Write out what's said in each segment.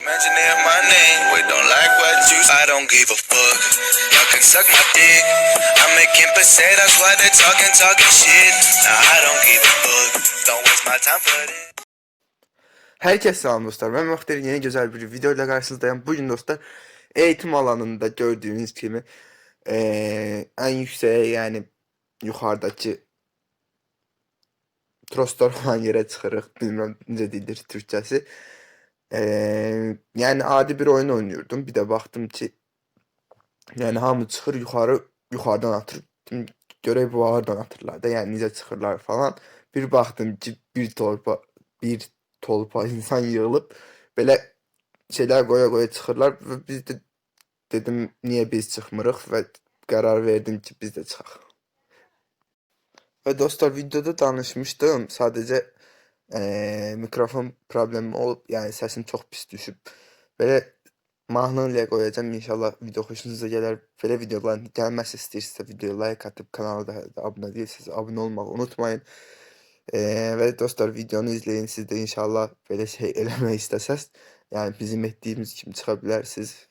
Mentioning my name, we don't like what you. I don't give a fuck. Y'all can suck my dick. I'm making pesetas while they talking, talking shit. Nah, I don't give a fuck. Don't waste my time for this. Herkese selam dostlar. Ben Muhtar yeni güzel bir video ile karşınızdayım. Bugün dostlar eğitim alanında gördüğünüz gibi eee, en yükseğe yani yukarıdaki trostor olan yere çıkarıq. Bilmem necə deyilir Türkçəsi. Eee, yani adi bir oyun oynuyordum. Bir de baktım ki yani hamı çıxır yuxarı yuxarıdan atır. Görək bu hardan atırlar da yəni necə çıxırlar falan. Bir baxdım ki bir torpa bir tolpa insan yığılıb belə şeylər qoya-qoya çıxırlar və biz də dedim niyə biz çıxmırıq və qərar verdim ki biz də çıxaq. Və dostlar videoda danışmışdım. Sadəcə eee, mikrofon problemi olub, yəni səsim çox pis düşüb. Belə mahnı qoyacağam. İnşallah video xoşunuza gələr. Belə videoların gəlməsi istəyirsinizsə videoya like atıb kanala da abunə deyilsiniz, abunə olmağı unutmayın. Eee, və dostlar videonu izləyin. Siz də inşallah belə şey eləmək istəsəz, yəni bizim etdiyimiz kimi çıxa bilərsiniz.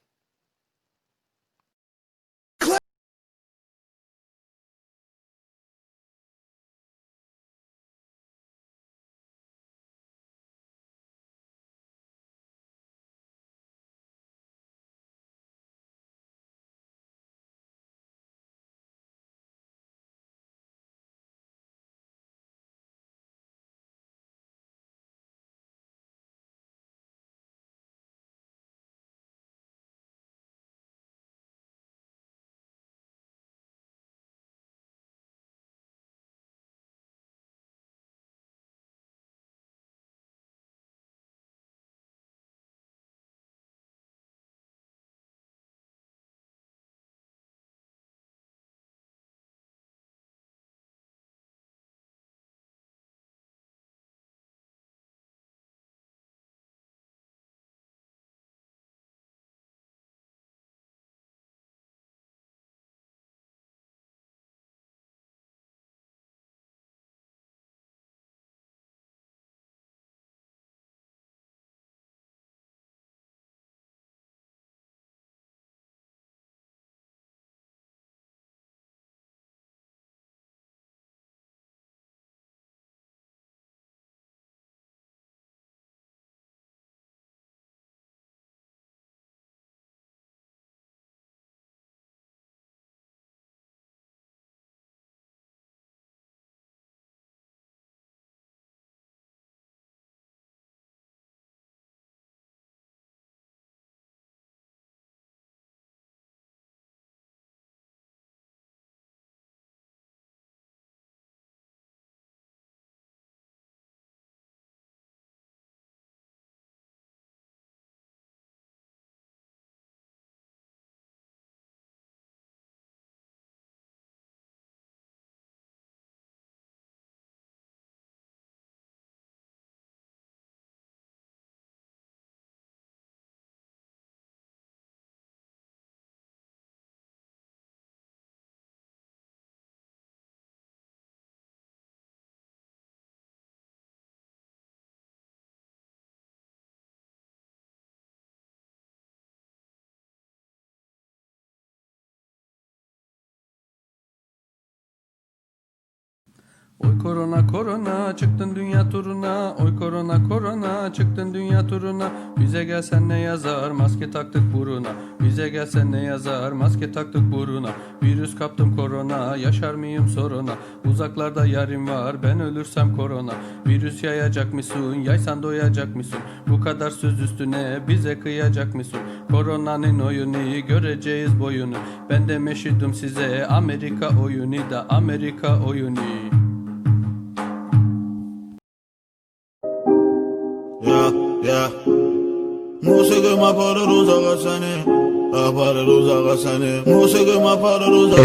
Oy korona korona çıktın dünya turuna. Oy korona korona çıktın dünya turuna. Bize gelsen ne yazar? Maske taktık buruna. Bize gelsen ne yazar? Maske taktık buruna. Virüs kaptım korona yaşar mıyım soruna? Uzaklarda yarim var ben ölürsem korona. Virüs yayacak mısın yaysan doyacak mısın Bu kadar söz üstüne bize kıyacak mısın Koronanın oyunu göreceğiz boyunu. Ben de meşhudum size Amerika oyunu da Amerika oyunu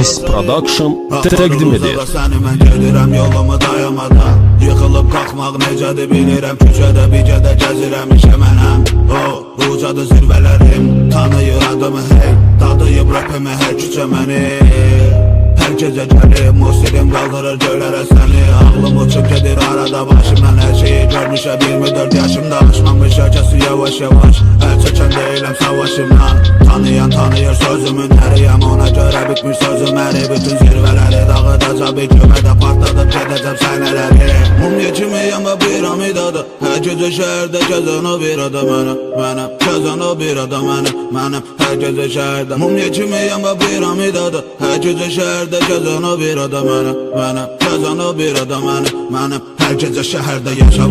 S Production təqdim edir. mən gedirəm yolumu dayamadan Yıxılıb qalxmaq necədir bilirəm. Küçədə bicədə gəzirəm işə mənəm. O, ucadı zirvələrim. Tanıyır adımı hey. Dadıyıb rapimi hər küçə məni Hər gecə gəlir musiqim qaldırır göylərə səni Ağlım uçub gedir arada başımdan. Hər şeyi görmüşəm 24 yaşımda aşmamış ökəsi yavaş yavaş. Əl çəkən deyiləm savaşımdan Tanıyan tanıyır sözümün əriyəm ona görə bitmiş sözüm. Əri Bütün zirvələri dağıdacaq bir kümədə partladıb gedəcəm sənələri Mumya kimiyəm və piramidadır Hər gecə şəhərdə gəzən o bir adam Mənəm gəzən o bir adam Mənəm hər gecə şəhərdə Mumya kimiyəm və piramidadır Hər gecə şəhərdə gəzən o bir adam mənəm Mənəm gəzən o bir adam Mənəm hər gecə şəhərdə yaşamaq